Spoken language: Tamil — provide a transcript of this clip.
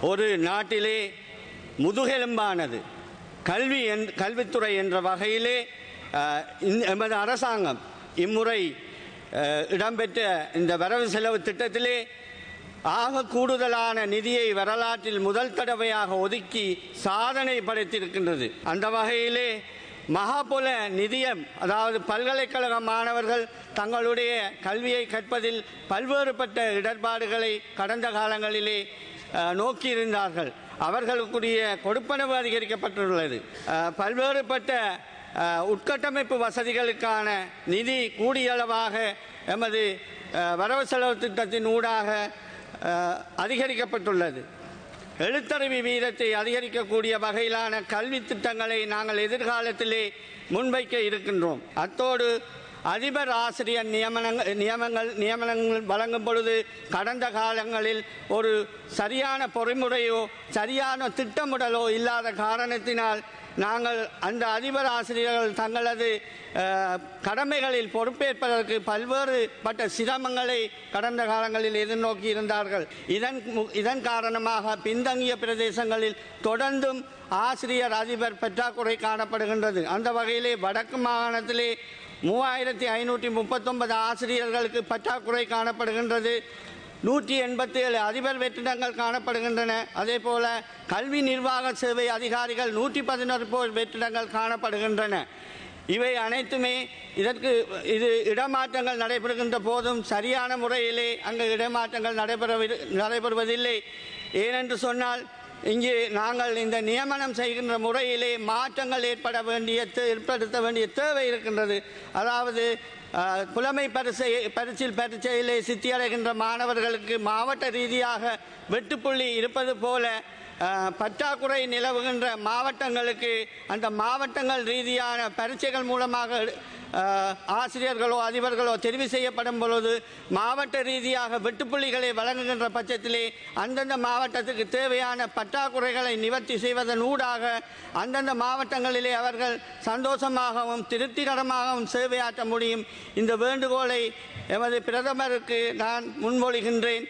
ஒரு நாட்டிலே முதுகெலும்பானது. கல்வி என் கல்வித்துறை என்ற வகையிலே எமது அரசாங்கம் இம்முறை இடம்பெற்ற இந்த வரவு செலவு திட்டத்திலே ஆக கூடுதலான நிதியை வரலாற்றில் முதல் தடவையாக ஒதுக்கி சாதனை படைத்திருக்கின்றது. அந்த வகையிலே மகாபுல நிதியம் அதாவது பல்கலைக்கழக மாணவர்கள் தங்களுடைய கல்வியை கற்பதில் பல்வேறுபட்ட இடர்பாடுகளை கடந்த காலங்களிலே நோக்கியிருந்தார்கள். அவர்களுக்குரிய கொடுப்பனவு அதிகரிக்கப்பட்டுள்ளது. பல்வேறுபட்ட உட்கட்டமைப்பு வசதிகளுக்கான நிதி கூடியளவாக எமது வரவு செலவு திட்டத்தின் ஊடாக அதிகரிக்கப்பட்டுள்ளது. எழுத்தறிவு வீதத்தை அதிகரிக்கக்கூடிய வகையிலான கல்வி திட்டங்களை நாங்கள் எதிர்காலத்திலே முன்வைக்க இருக்கின்றோம். அத்தோடு அதிபர் ஆசிரியர் நியமனங்கள் நியமங்கள் நியமனங்கள் வழங்கும் பொழுது கடந்த காலங்களில் ஒரு சரியான பொறிமுறையோ சரியான திட்டமிடலோ இல்லாத காரணத்தினால் நாங்கள் அந்த அதிபர் ஆசிரியர்கள் தங்களது கடமைகளில் பொறுப்பேற்பதற்கு பல்வேறுபட்ட சிரமங்களை கடந்த காலங்களில் எதிர்நோக்கி இருந்தார்கள். இதன் இதன் காரணமாக பின்தங்கிய பிரதேசங்களில் தொடர்ந்தும் ஆசிரியர் அதிபர் பற்றாக்குறை காணப்படுகின்றது. அந்த வகையிலே வடக்கு மாகாணத்திலே மூவாயிரத்தி ஐநூற்றி முப்பத்தொன்பது ஆசிரியர்களுக்கு பற்றாக்குறை காணப்படுகின்றது. நூற்றி எண்பத்தி ஏழு அதிபர் வெற்றிடங்கள் காணப்படுகின்றன. அதே போல கல்வி நிர்வாக சேவை அதிகாரிகள் நூற்றி பதினோரு போர் வெற்றிடங்கள் காணப்படுகின்றன. இவை அனைத்துமே இதற்கு இது இடமாற்றங்கள் நடைபெறுகின்ற போதும் சரியான முறையிலே அங்கு இடமாற்றங்கள் நடைபெற நடைபெறுவதில்லை. ஏனென்று சொன்னால் இங்கே நாங்கள் இந்த நியமனம் செய்கின்ற முறையிலே மாற்றங்கள் ஏற்பட வேண்டிய ஏற்படுத்த வேண்டிய தேவை இருக்கின்றது. அதாவது புலமை பரிசை பரிசில் பரீட்சையிலே சித்தியடைகின்ற மாணவர்களுக்கு மாவட்ட ரீதியாக வெட்டுப்புள்ளி இருப்பது போல பற்றாக்குறை நிலவுகின்ற மாவட்டங்களுக்கு அந்த மாவட்டங்கள் ரீதியான பரீட்சைகள் மூலமாக ஆசிரியர்களோ அதிபர்களோ தெரிவு செய்யப்படும் பொழுது மாவட்ட ரீதியாக வெட்டுப்புள்ளிகளை வழங்குகின்ற பட்சத்திலே அந்தந்த மாவட்டத்துக்கு தேவையான பற்றாக்குறைகளை நிவர்த்தி செய்வதன் ஊடாக அந்தந்த மாவட்டங்களிலே அவர்கள் சந்தோஷமாகவும் திருப்திகரமாகவும் சேவையாற்ற முடியும். இந்த வேண்டுகோளை எமது பிரதமருக்கு நான் முன்மொழிகின்றேன்.